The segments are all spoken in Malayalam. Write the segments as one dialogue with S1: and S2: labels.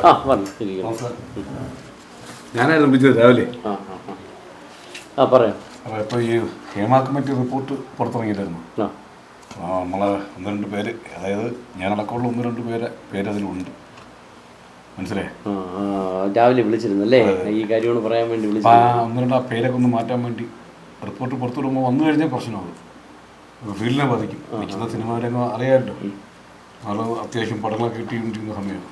S1: ആ
S2: നമസ്കാരം ഞാനായിരുന്നു വിളിച്ചത് രാവിലെ.
S1: ആ ആ ആ. ആ പറയാം.
S2: അപ്പോൾ ഇപ്പോൾ ഈ ഹേമ കമ്മിറ്റി റിപ്പോർട്ട് പുറത്തിറങ്ങിയിട്ടായിരുന്നു
S1: ആ.
S2: നമ്മളെ ഒന്ന് രണ്ട് പേര് അതായത് ഞാനടക്കമുള്ള ഒന്ന് രണ്ട് പേരെ പേര് അതിലുണ്ട് മനസ്സിലായേ
S1: രാവിലെ വിളിച്ചിരുന്നല്ലേ? ഈ കാര്യമാണ് പറയാൻ വേണ്ടി വിളിച്ചത്.
S2: ആ ഒന്ന് രണ്ട് ആ പേരൊക്കെ ഒന്ന് മാറ്റാൻ വേണ്ടി റിപ്പോർട്ട് പുറത്തു വിടുമ്പോൾ വന്നു കഴിഞ്ഞാൽ പ്രശ്നമാകും ഫീൽഡിനെ ബാധിക്കും. നിൽക്കുന്ന സിനിമയിലൊക്കെ അറിയാമല്ലോ. ആൾ അത്യാവശ്യം പടങ്ങളൊക്കെ കിട്ടിയിരിക്കുന്ന സമയമാണ്.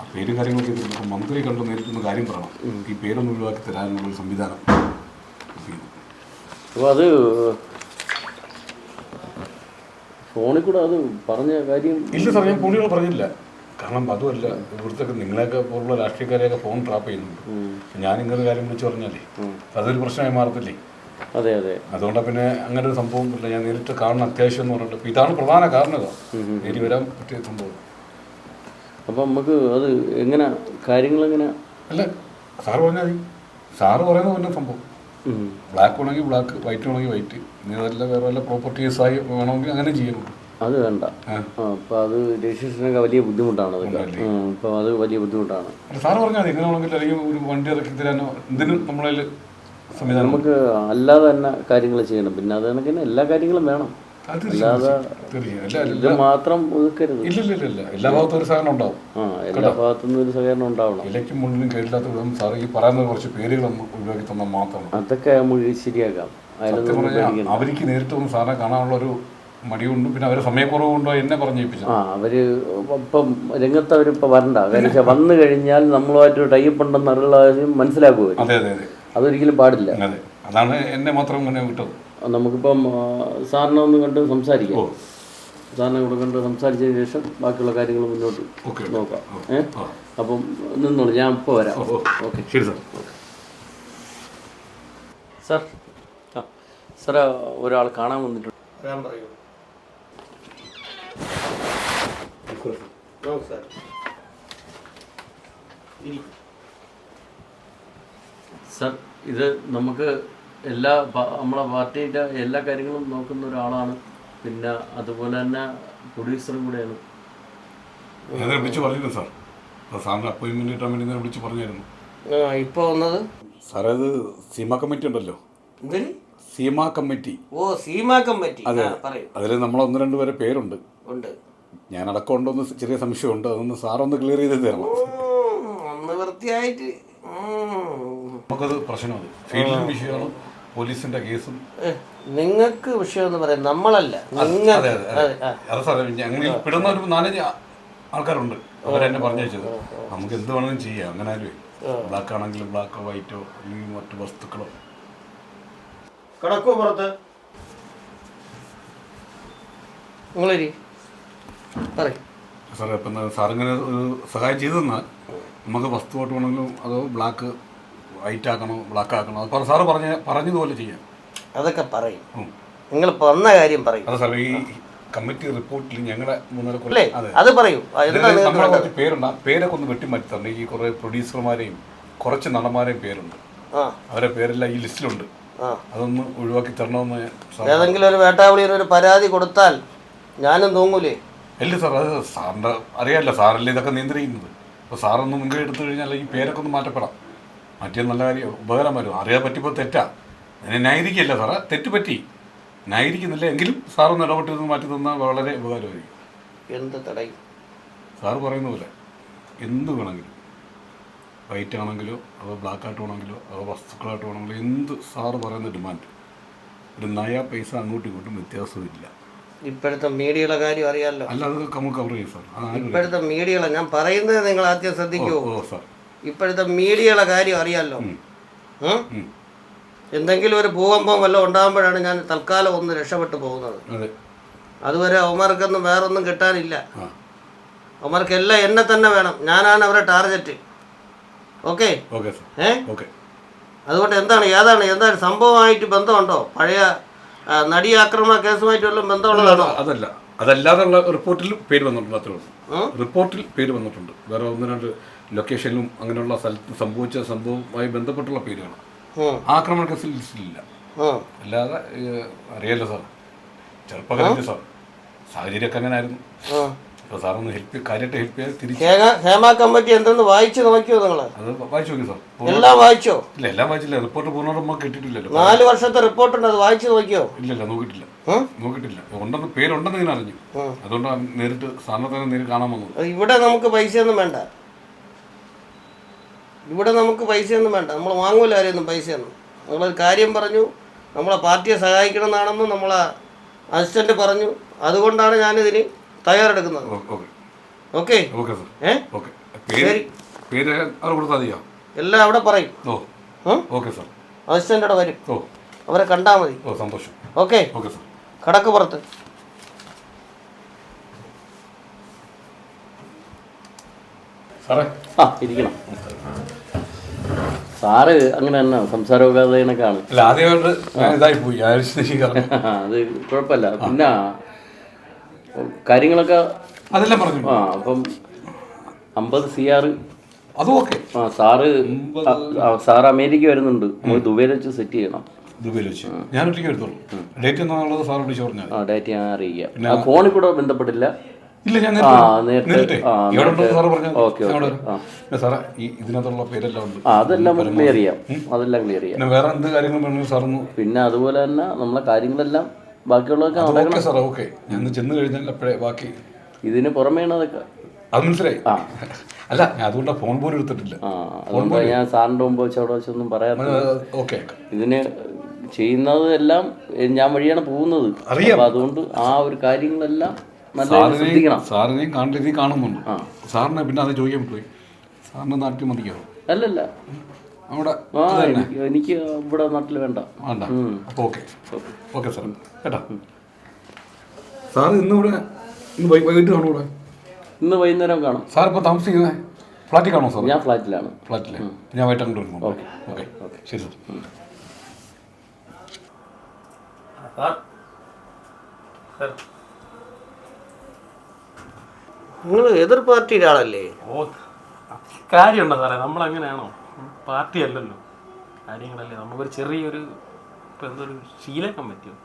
S2: ആ പേരും കാര്യങ്ങളൊക്കെ ഇപ്പം മന്ത്രി കണ്ട് നേരിട്ടൊന്ന് കാര്യം പറയണം. ഈ പേരൊന്നും ഒഴിവാക്കി തരാനുള്ള ഒരു സംവിധാനം
S1: അപ്പോൾ അത് ഫോണിൽ കൂടെ അത് പറഞ്ഞ കാര്യം
S2: ഇല്ല സാർ ഞാൻ പുള്ളികൾ പറഞ്ഞില്ല കാരണം അതുമല്ല ഇവിടുത്തെ നിങ്ങളെയൊക്കെ പോലുള്ള രാഷ്ട്രീയക്കാരെയൊക്കെ ഫോൺ ട്രാപ്പ് ചെയ്യുന്നുണ്ട്. ഞാൻ ഇങ്ങനെ കാര്യം വിളിച്ചു പറഞ്ഞാലേ അതൊരു പ്രശ്നമായി മാറത്തില്ലേ?
S1: അതെ അതെ.
S2: അതുകൊണ്ട് പിന്നെ അങ്ങനെ ഒരു സംഭവം ഇല്ല. ഞാൻ നേരിട്ട് കാണുന്ന അത്യാവശ്യം എന്ന് പറഞ്ഞിട്ട് ഇതാണ് പ്രധാന കാരണം നേരി വരാൻ പറ്റിയ സംഭവം.
S1: അപ്പം നമുക്ക് അത് എങ്ങനെ കാര്യങ്ങളെങ്ങനെ
S2: അല്ല സാറ് പറഞ്ഞാൽ മതി. സാറ് പറയുന്നത് പിന്നെ സംഭവം. ബ്ലാക്ക് വേണമെങ്കിൽ ബ്ലാക്ക് വൈറ്റ് വേണമെങ്കിൽ വൈറ്റ് ഇനി അതല്ല വേറെ വല്ല പ്രോപ്പർട്ടീസ് ആയി വേണമെങ്കിൽ അങ്ങനെ ചെയ്യണം
S1: അത് വേണ്ട.
S2: ആ.
S1: അത് രജിസ്ട്രേഷനൊക്കെ വലിയ ബുദ്ധിമുട്ടാണ് അതൊക്കെ.
S2: ഉണ്ടല്ലേ?
S1: അത് വലിയ ബുദ്ധിമുട്ടാണ്.
S2: അല്ല സാറ് പറഞ്ഞാൽ എങ്ങനെ അല്ലെങ്കിൽ ഒരു വണ്ടി ഇറക്കി തരാനോ എന്തിനും നമ്മളതിൽ
S1: നമുക്ക് അല്ലാതെ തന്നെ കാര്യങ്ങൾ ചെയ്യണം. പിന്നെ അത് കണക്കിന് എല്ലാ കാര്യങ്ങളും വേണം. അല്ലാതെ ഇത് മാത്രം ഒതുക്കരുത്.
S2: ഇല്ല ഇല്ല ഇല്ല ഇല്ല. എല്ലാ ഭാഗത്തും ഒരു സഹകരണം ഉണ്ടാവും.
S1: എല്ലാ ഭാഗത്തുനിന്ന് ഒരു സഹകരണം ഉണ്ടാവണം.
S2: ഇലയ്ക്കും മുള്ളിനും കേട്ടില്ലാത്ത വിധം സാറ് ഈ പറയുന്ന കുറച്ച് പേരുകൾ ഉപയോഗി തന്നാൽ മാത്രമാണ്
S1: അതൊക്കെ നമുക്ക് ശരിയാക്കാം.
S2: അവർക്ക് നേരിട്ട് ഒന്ന് സാറിനെ കാണാനുള്ള ഒരു മടിയുണ്ട്. പിന്നെ അവരെ സമയക്കുറവുണ്ടോ എന്നെ പറഞ്ഞേപ്പിച്ചു
S1: ആ അവർ ഇപ്പം രംഗത്ത് അവരിപ്പോൾ വരണ്ട. കാരണം വന്നു കഴിഞ്ഞാൽ നമ്മളുമായിട്ട് ടൈപ്പ് ഉണ്ടെന്ന് അറിയുള്ള മനസ്സിലാക്കുക
S2: അതെ അതെ അതെ.
S1: അതൊരിക്കലും പാടില്ല.
S2: അതെ. അതാണ് എന്നെ മാത്രം ഇങ്ങനെ വിട്ടത്.
S1: നമുക്കിപ്പം സാറിനെ ഒന്ന് കണ്ട് സംസാരിക്കാം. സാറിനെ കൂടെ കണ്ട് സംസാരിച്ചതിന് ശേഷം ബാക്കിയുള്ള കാര്യങ്ങൾ മുന്നോട്ട് നോക്കാം.
S2: ഏഹ്
S1: അപ്പം നിന്നോളൂ ഞാൻ ഇപ്പോൾ വരാം. ഓക്കെ.
S2: ശരി സാർ.
S1: സാർ ആ സാറേ ഒരാൾ കാണാൻ വന്നിട്ടുണ്ട്.
S3: സാർ.
S1: സാർ ഇത് നമുക്ക് എല്ലാ നമ്മളെ പാർട്ടിയുടെ എല്ലാ കാര്യങ്ങളും നോക്കുന്ന ഒരാളാണ്. പിന്നെ അതുപോലെ തന്നെ പ്രൊഡ്യൂസറും കൂടെയാണ്.
S2: ഞാൻ വിളിച്ച് പറഞ്ഞിരുന്നു സാർ? സാറിന് അപ്പോയിൻമെന്റ് കിട്ടാൻ വേണ്ടി ഞാൻ വിളിച്ച് പറഞ്ഞായിരുന്നു.
S3: ഇപ്പൊ വന്നത്?
S2: സാറേ അത് സീമ കമ്മിറ്റി ഉണ്ടല്ലോ. സീമ കമ്മിറ്റി.
S3: ഓ സീമ കമ്മിറ്റി. അതെ. പറയൂ.
S2: അതിൽ നമ്മൾ ഒന്ന് രണ്ട് പേരെ പേരുണ്ട്.
S3: ഉണ്ട്.
S2: ഞാൻ അടക്കം ഉണ്ടോന്ന് ചെറിയ സംശയമുണ്ട്. അതൊന്ന് സാറൊന്ന് ക്ലിയർ ചെയ്ത് തരണം.
S3: ഒന്ന് വൃത്തിയായിട്ട്.
S2: നമുക്കത് പ്രശ്നമാണ്. ഫീൽഡിലും വിഷയമാണ്. പോലീസിന്റെ കേസും.
S3: നിങ്ങൾക്ക് വിഷയം എന്ന് പറയാം നമ്മളല്ല.
S2: അതെ അതെ സാറേ പെടുന്ന ഒരു നാലഞ്ച് ആൾക്കാരുണ്ട്. അവരെന്നെ പറഞ്ഞയച്ചത് നമുക്ക് എന്ത് വേണമെങ്കിലും ചെയ്യാം. അങ്ങനെ ആരും ബ്ലാക്ക് ആണെങ്കിലും ബ്ലാക്കോ വൈറ്റോ അല്ലെങ്കിൽ മറ്റു വസ്തുക്കളോ.
S3: കിടക്കോ പുറത്ത്? നിങ്ങളൊരു. പറയും.
S2: സാറേ ഇപ്പം സാറിങ്ങനെ ഒരു സഹായം ചെയ്തെന്നാൽ നമുക്ക് വസ്തുവായിട്ട് വേണമെങ്കിലും അതോ ബ്ലാക്ക് വൈറ്റ് ആക്കണോ ബ്ലാക്ക് ആക്കണോ അത് സാറ് പറഞ്ഞ പറഞ്ഞതുപോലെ ചെയ്യാം.
S3: അതൊക്കെ പറയും. നിങ്ങൾ വന്ന കാര്യം പറയും.
S2: അതെ സാറേ ഈ കമ്മിറ്റി റിപ്പോർട്ടിൽ ഞങ്ങളുടെ മൂന്നര അതെ.
S3: പറയൂ.
S2: കുറച്ച് പേരുണ്ട്. ആ പേരൊക്കെ ഒന്ന് വെട്ടിമാറ്റി തരണം ഈ കുറേ പ്രൊഡ്യൂസർമാരെയും കുറച്ച് നടന്മാരെയും പേരുണ്ട്. അവരെ പേരെല്ലാം ഈ ലിസ്റ്റിലുണ്ട്. അതൊന്ന് ഒഴിവാക്കി തരണമെന്ന്
S3: ഏതെങ്കിലും ഒരു വേട്ടാവിളിയിൽ ഒരു പരാതി കൊടുത്താൽ ഞാനും തൂങ്ങൂലേ?
S2: അല്ല സാർ അത് സാറിന്റെ അറിയാമല്ലോ സാറല്ലേ ഇതൊക്കെ നിയന്ത്രിക്കുന്നത്. അപ്പോൾ സാറൊന്ന് മുൻകൈ എടുത്തു കഴിഞ്ഞാൽ ഈ പേരൊക്കെ ഒന്ന് മാറ്റപ്പെടാം. മാറ്റിയാൽ നല്ല കാര്യം ഉപകാരം വരും. അറിയാൻ പറ്റിയപ്പോൾ തെറ്റാ. അതിനെ ന്യായീകരിക്കല്ല സാറേ. തെറ്റ് പറ്റി ന്യായീകരിക്കുന്നില്ല എങ്കിലും സാറൊന്ന് ഇടപെട്ട് മാറ്റി തന്നാൽ വളരെ ഉപകാരമായിരിക്കും.
S3: എന്ത് തടയും?
S2: സാറ് പറയുന്ന പോലെ എന്ത് വേണമെങ്കിലും. വൈറ്റ് ആണെങ്കിലോ അതോ ബ്ലാക്ക് ആയിട്ട് വേണമെങ്കിലോ അതോ വസ്തുക്കളായിട്ട് വേണമെങ്കിലോ എന്ത് സാറ് പറയുന്ന ഡിമാൻഡ് ഒരു നയ പൈസ അങ്ങോട്ടും ഇങ്ങോട്ടും വ്യത്യാസമില്ല.
S3: ഇപ്പോഴത്തെ മീഡിയയുടെ കാര്യം അറിയാമല്ലോ
S2: അല്ല അത് നമുക്ക് കവർ ചെയ്യും സാർ.
S3: ഇപ്പോഴത്തെ മീഡിയകളെ ഞാൻ പറയുന്നത് നിങ്ങൾ ആദ്യം
S2: ശ്രദ്ധിക്കുമോ
S3: ശ്രദ്ധിക്കൂ.
S2: ഓ സാർ.
S3: ഇപ്പോഴത്തെ മീഡിയയുടെ കാര്യം അറിയാമല്ലോ. എന്തെങ്കിലും ഒരു ഭൂകമ്പം വല്ലതും ഉണ്ടാകുമ്പോഴാണ് ഞാൻ തൽക്കാലം ഒന്ന് രക്ഷപ്പെട്ടു പോകുന്നത്.
S2: അതെ.
S3: അതുവരെ അവന്മാർക്കൊന്നും വേറൊന്നും കിട്ടാനില്ല. എല്ലാം എന്നെ തന്നെ വേണം. ഞാനാണ് അവരുടെ ടാർഗറ്റ്. ഓക്കെ? ഏ? അതുകൊണ്ട് എന്താണ് ഏതാണ് എന്താണ് സംഭവമായിട്ട് ബന്ധമുണ്ടോ? പഴയ നടി ആക്രമണ കേസുമായിട്ട് വല്ലതും ബന്ധമുള്ളതാണോ?
S2: അതല്ല. അതല്ലാതെ റിപ്പോർട്ടിൽ പേര് വന്നിട്ടുണ്ട് അത്രേ റിപ്പോർട്ടിൽ പേര് വന്നിട്ടുണ്ട്. വേറെ ഒന്ന് രണ്ട് ലൊക്കേഷനിലും അങ്ങനെയുള്ള സ്ഥലത്ത് സംഭവിച്ച സംഭവവുമായി ബന്ധപ്പെട്ടുള്ള പേരുകൾ ആക്രമണ കേസിൽ ലിസ്റ്റിലില്ല. അല്ലാതെ അറിയാലോ സാർ? ചെറുപ്പകാലത്ത് സാർ സാഹചര്യമൊക്കെ അങ്ങനെ ആയിരുന്നു. അപ്പോൾ സാറൊന്ന് ഹെൽപ്പ് കാര്യമായിട്ട് ഹെൽപ്പ് ചെയ്യാൻ തിരിച്ച്
S3: ഹേമ കമ്മിറ്റി എന്തെന്ന് വായിച്ചു നോക്കിയോ നിങ്ങൾ
S2: അത് വായിച്ചു നോക്കി സാർ.
S3: എല്ലാം വായിച്ചോ?
S2: ഇല്ല എല്ലാം വായിച്ചില്ല. റിപ്പോർട്ട് പൂർണമായിട്ട് നമുക്ക് കിട്ടിയിട്ടില്ലല്ലോ.
S3: നാല് വർഷത്തെ റിപ്പോർട്ടുണ്ട് അത് വായിച്ചു നോക്കിയോ?
S2: ഇല്ലല്ല നോക്കിയിട്ടില്ല. നോക്കിയിട്ടില്ല. ഉണ്ടെന്ന് പേരുണ്ടെന്ന് ഞാൻ അറിഞ്ഞു. അതുകൊണ്ടാണ് നേരിട്ട് സാറിനെ തന്നെ നേരിട്ട് കാണാൻ വന്നത്.
S3: ഇവിടെ നമുക്ക് പൈസ ഒന്നും വേണ്ട. ഇവിടെ നമുക്ക് പൈസയൊന്നും വേണ്ട. നമ്മൾ വാങ്ങൂല ആരെയൊന്നും പൈസയൊന്നും. നമ്മളൊരു കാര്യം പറഞ്ഞു നമ്മളെ പാർട്ടിയെ സഹായിക്കണം എന്നാണെന്ന് നമ്മളെ അസിസ്റ്റന്റ് പറഞ്ഞു. അതുകൊണ്ടാണ് ഞാനിതിന് തയ്യാറെടുക്കുന്നത്.
S2: ഓക്കെ.
S3: എല്ലാം അവിടെ പറയും.
S2: ഓ.
S3: ഉം?
S2: Okay sir.
S3: അസിസ്റ്റന്റ് അവിടെ വരും.
S2: ഓ.
S3: അവരെ കണ്ടാൽ മതി.
S2: ഓ സന്തോഷം.
S3: ഓക്കെ?
S2: Okay sir.
S3: കടക്ക് പുറത്ത്.
S2: സാറേ.
S1: ആ ഇരിക്കണം. സാറ് അങ്ങനെ തന്നെ സംസാരോഗാതനൊക്കെയാണ്
S2: അല്ല ആദ്യമായിട്ട് ഞാൻ ഇതായി പോയി ആയുഷ്കാരം
S1: അത് കുഴപ്പമില്ല. പിന്നെ കാര്യങ്ങളൊക്കെ
S2: അതെല്ലാം പറഞ്ഞു.
S1: ആ അപ്പം അമ്പത് സി ആർ
S2: അതും ഓക്കെ.
S1: ആ സാറ് സാർ അമേരിക്ക വരുന്നുണ്ട്. നമ്മൾ ദുബൈയിൽ വെച്ച് സെറ്റ് ചെയ്യണം.
S2: ദുബൈയിൽ വെച്ച്. ഞാൻ ഒറ്റയ്ക്ക് ഡേറ്റ് എന്നാണുള്ളത്
S1: ആ ഡേറ്റ് ഞാൻ അറിയിക്കാം. ഫോണിൽ കൂടെ ബന്ധപ്പെട്ടില്ല
S2: ഇല്ല ഞാൻ നേരിട്ട്
S1: ഓക്കെ
S2: സാറേ ഇതിനകത്തുള്ള പേരെല്ലാം ഉണ്ട്.
S1: അതെല്ലാം ക്ലിയർ ചെയ്യാം. അതെല്ലാം ക്ലിയർ ചെയ്യാം.
S2: വേറെ എന്ത് കാര്യങ്ങളും വേണമെങ്കിൽ
S1: പിന്നെ അതുപോലെ തന്നെ നമ്മളെ കാര്യങ്ങളെല്ലാം ബാക്കിയുള്ളതൊക്കെ
S2: ഓക്കെ സാറേ ഓക്കെ. ഞാൻ ചെന്ന് കഴിഞ്ഞാൽ അപ്പോഴേ ബാക്കി
S1: ഇതിന് പുറമേണ് അതൊക്കെ
S2: അത് മനസ്സിലായി. അല്ല ഞാൻ അതുകൊണ്ട് ഫോൺ പോലും എടുത്തിട്ടില്ല.
S1: ഞാൻ സാറിന്റെ മുമ്പ് വെച്ച് അവിടെ വെച്ചൊന്നും പറയാത്ത
S2: ഓക്കെ.
S1: ഇതിന് ചെയ്യുന്നത് എല്ലാം ഞാൻ വഴിയാണ് പോകുന്നത്.
S2: അറിയാം.
S1: അതുകൊണ്ട് ആ ഒരു കാര്യങ്ങളെല്ലാം
S2: സാറിനെയും കാണിട്ട് കാണുന്നുണ്ട്. സാറിനെ പിന്നെ അത് ചോദിക്കാൻ പോയി. സാറിന് നാട്ടിൽ മതിയോ
S1: അല്ലല്ല.
S2: അവിടെ
S1: എനിക്ക് ഇവിടെ നാട്ടിൽ വേണ്ട.
S2: വേണ്ട. അപ്പോൾ ഓക്കെ. ഓക്കെ സാർ കേട്ടോ. സാർ ഇന്ന് ഇവിടെ ഇന്ന് വൈകിട്ട് കാണും ഇവിടെ?
S1: ഇന്ന് വൈകുന്നേരം കാണും.
S2: സാർ ഇപ്പോൾ താമസിക്കുന്നത് ഫ്ലാറ്റിൽ കാണുമോ സാർ
S1: ഞാൻ ഫ്ലാറ്റിലാണ്.
S2: ഫ്ലാറ്റിൽ ഞാൻ വൈകിട്ട് അങ്ങോട്ട് വരുന്നു ഓക്കെ. ഓക്കെ. ശരി സാർ.
S3: നിങ്ങൾ എതിർ പാർട്ടിയുടെ ആളല്ലേ
S4: ഓ കാര്യമുണ്ടോ സാറേ? നമ്മൾ അങ്ങനെയാണോ പാർട്ടി അല്ലല്ലോ. കാര്യങ്ങളല്ലേ. നമുക്കൊരു ചെറിയൊരു ഇപ്പം എന്തൊരു ശീലക്കാൻ പറ്റുമോ?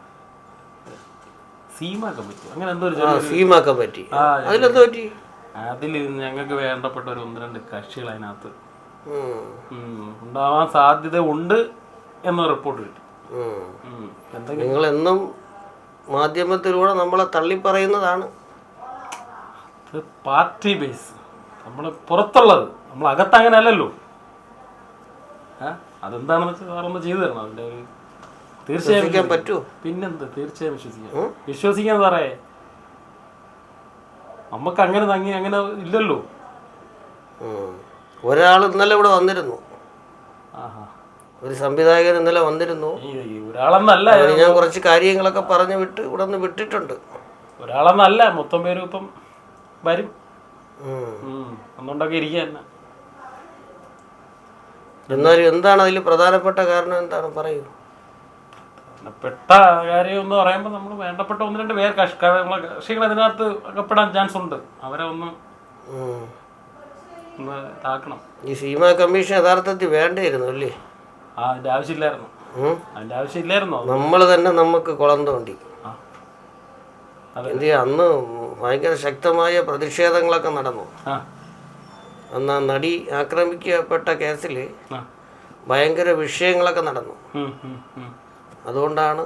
S4: സീമാക്കാൻ പറ്റും അങ്ങനെ എന്തോ ഒരു
S3: സീമാക്കാൻ പറ്റി. അതിലെന്തോ പറ്റി?
S4: അതിൽ ഞങ്ങൾക്ക് വേണ്ടപ്പെട്ട ഒരു ഒന്ന് രണ്ട് കക്ഷികൾ അതിനകത്ത്. ഉണ്ടാവാൻ സാധ്യത ഉണ്ട് എന്ന റിപ്പോർട്ട് കിട്ടി.
S3: നിങ്ങൾ എന്നും മാധ്യമത്തിലൂടെ നമ്മളെ തള്ളിപ്പറയുന്നതാണ്.
S4: Party base. നമ്മൾ പുറത്തുള്ളത്. നമ്മൾ അകത്ത് അങ്ങനെ അല്ലല്ലോ അതെന്താണെന്ന് വെച്ചാൽ സാറൊന്ന് ചെയ്തു തരണം. അതിന്റെ ഒരു തീർച്ചയായും
S3: പറ്റുമോ
S4: പിന്നെന്ത്? തീർച്ചയായും വിശ്വസിക്കാം. വിശ്വസിക്കാൻ സാറേ. നമുക്ക് അങ്ങനെ തങ്ങി അങ്ങനെ ഇല്ലല്ലോ.
S3: ഒരാൾ ഇന്നലെ ഇവിടെ വന്നിരുന്നു.
S4: ആഹാ.
S3: ഒരു സംവിധായകൻ ഇന്നലെ വന്നിരുന്നു.
S4: ഒരാളെന്നല്ല.
S3: ഞാൻ കുറച്ച് കാര്യങ്ങളൊക്കെ പറഞ്ഞു വിട്ട് ഇവിടെ നിന്ന് വിട്ടിട്ടുണ്ട്.
S4: ഒരാളെന്നല്ല. മൊത്തം പേരും ഇപ്പം വരും. അന്നുകൊണ്ടൊക്കെ ഇരിക്കുക തന്നെ.
S3: എന്നാലും എന്താണ് അതിൽ പ്രധാനപ്പെട്ട കാരണം എന്താണ്? പറയൂ.
S4: പ്രധാനപ്പെട്ട കാര്യം എന്ന് പറയുമ്പോൾ നമ്മൾ വേണ്ടപ്പെട്ട ഒന്ന് രണ്ട് പേർ കക്ഷികൾ അതിനകത്ത് അകപ്പെടാൻ ചാൻസ് ഉണ്ട്. അവരെ ഒന്ന്
S3: താക്കണം
S4: ഒന്ന് ഇതാക്കണം.
S3: ഈ സീമാ കമ്മീഷൻ യഥാർത്ഥത്തിൽ വേണ്ടിയിരുന്നു അല്ലേ?
S4: ആ അതിന്റെ ആവശ്യമില്ലായിരുന്നു. അതിന്റെ ആവശ്യമില്ലായിരുന്നു.
S3: നമ്മൾ തന്നെ നമുക്ക് കുളം തോണ്ടി. എന്ത് അന്ന് ഭയങ്കര ശക്തമായ പ്രതിഷേധങ്ങളൊക്കെ നടന്നു. അന്ന് ആ നടി ആക്രമിക്കപ്പെട്ട കേസിൽ ഭയങ്കര വിഷയങ്ങളൊക്കെ നടന്നു. അതുകൊണ്ടാണ്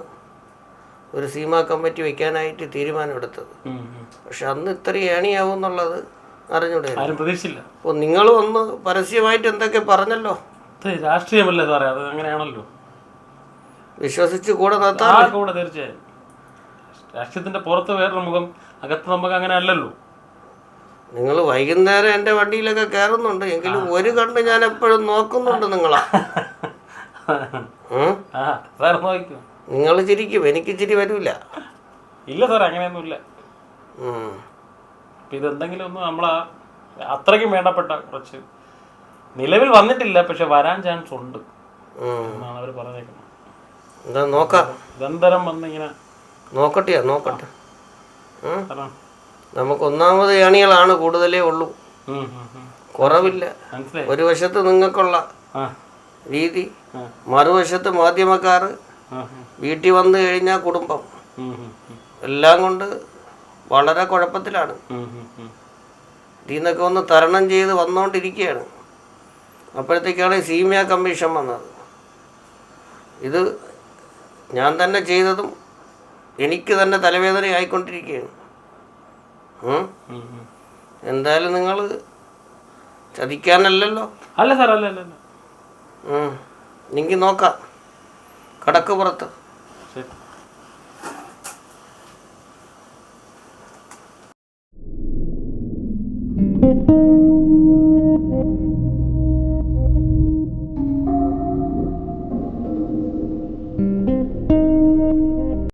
S3: ഒരു സീമ കമ്മിറ്റി വെക്കാനായിട്ട് തീരുമാനമെടുത്തത്. പക്ഷെ അന്ന് ഇത്ര ഏണിയാവും എന്നുള്ളത് അറിഞ്ഞൂടെ
S4: അപ്പൊ നിങ്ങൾ
S3: അപ്പോൾ ഒന്ന് പരസ്യമായിട്ട് എന്തൊക്കെ പറഞ്ഞല്ലോ?
S4: രാഷ്ട്രീയമല്ലേ സാറേ അത് അങ്ങനെയാണല്ലോ.
S3: വിശ്വസിച്ച് കൂടെ നിർത്താം
S4: ആ കൂടെ തീർച്ചയായും. രാഷ്ട്രീയത്തിന്റെ പുറത്ത് വേറൊരു മുഖം അകത്ത് നമുക്ക് അങ്ങനെ അല്ലല്ലോ.
S3: നിങ്ങൾ വൈകുന്നേരം എന്റെ വണ്ടിയിലൊക്കെ കയറുന്നുണ്ട് എങ്കിലും ഒരു കണ്ട് ഞാൻ എപ്പോഴും നോക്കുന്നുണ്ട് നിങ്ങളാ. നിങ്ങൾ ചിരിക്കും. എനിക്ക് ചിരി വരില്ല
S4: ഇല്ല സാർ അങ്ങനെയൊന്നും ഇല്ല ഇതെന്തെങ്കിലും ഒന്ന് നമ്മളാ അത്രയ്ക്കും വേണ്ടപ്പെട്ട കുറച്ച് നിലവിൽ വന്നിട്ടില്ല പക്ഷെ വരാൻ ചാൻസ് ഉണ്ട്. എന്നാണ് അവർ പറഞ്ഞേക്കുന്നത്.
S3: എന്താ നോക്കാം.
S4: ഇതെന്തരം വന്നിങ്ങനെ
S3: നോക്കട്ടെയാ നോക്കട്ടെ. നമുക്ക് ഒന്നാമത് ഏണികളാണ് കൂടുതലേ ഉള്ളൂ. കുറവില്ല. ഒരു വശത്ത് നിങ്ങൾക്കുള്ള രീതി മറുവശത്ത് മാധ്യമക്കാർ. വീട്ടിൽ വന്നു കഴിഞ്ഞാൽ കുടുംബം. എല്ലാം കൊണ്ട് വളരെ കുഴപ്പത്തിലാണ്. നിന്നൊക്കെ ഒന്ന് തരണം ചെയ്ത് വന്നുകൊണ്ടിരിക്കുകയാണ് അപ്പോഴത്തേക്കാണ് സീമിയ കമ്മീഷൻ വന്നത്. ഇത് ഞാൻ തന്നെ ചെയ്തതും എനിക്ക് തന്നെ തലവേദന ആയിക്കൊണ്ടിരിക്കുകയാണ്. എന്തായാലും നിങ്ങൾ ചതിക്കാനല്ലല്ലോ.
S4: അല്ല സാർ അല്ല അല്ല.
S3: എനിക്ക് നോക്കാം. കടക്ക് പുറത്ത്.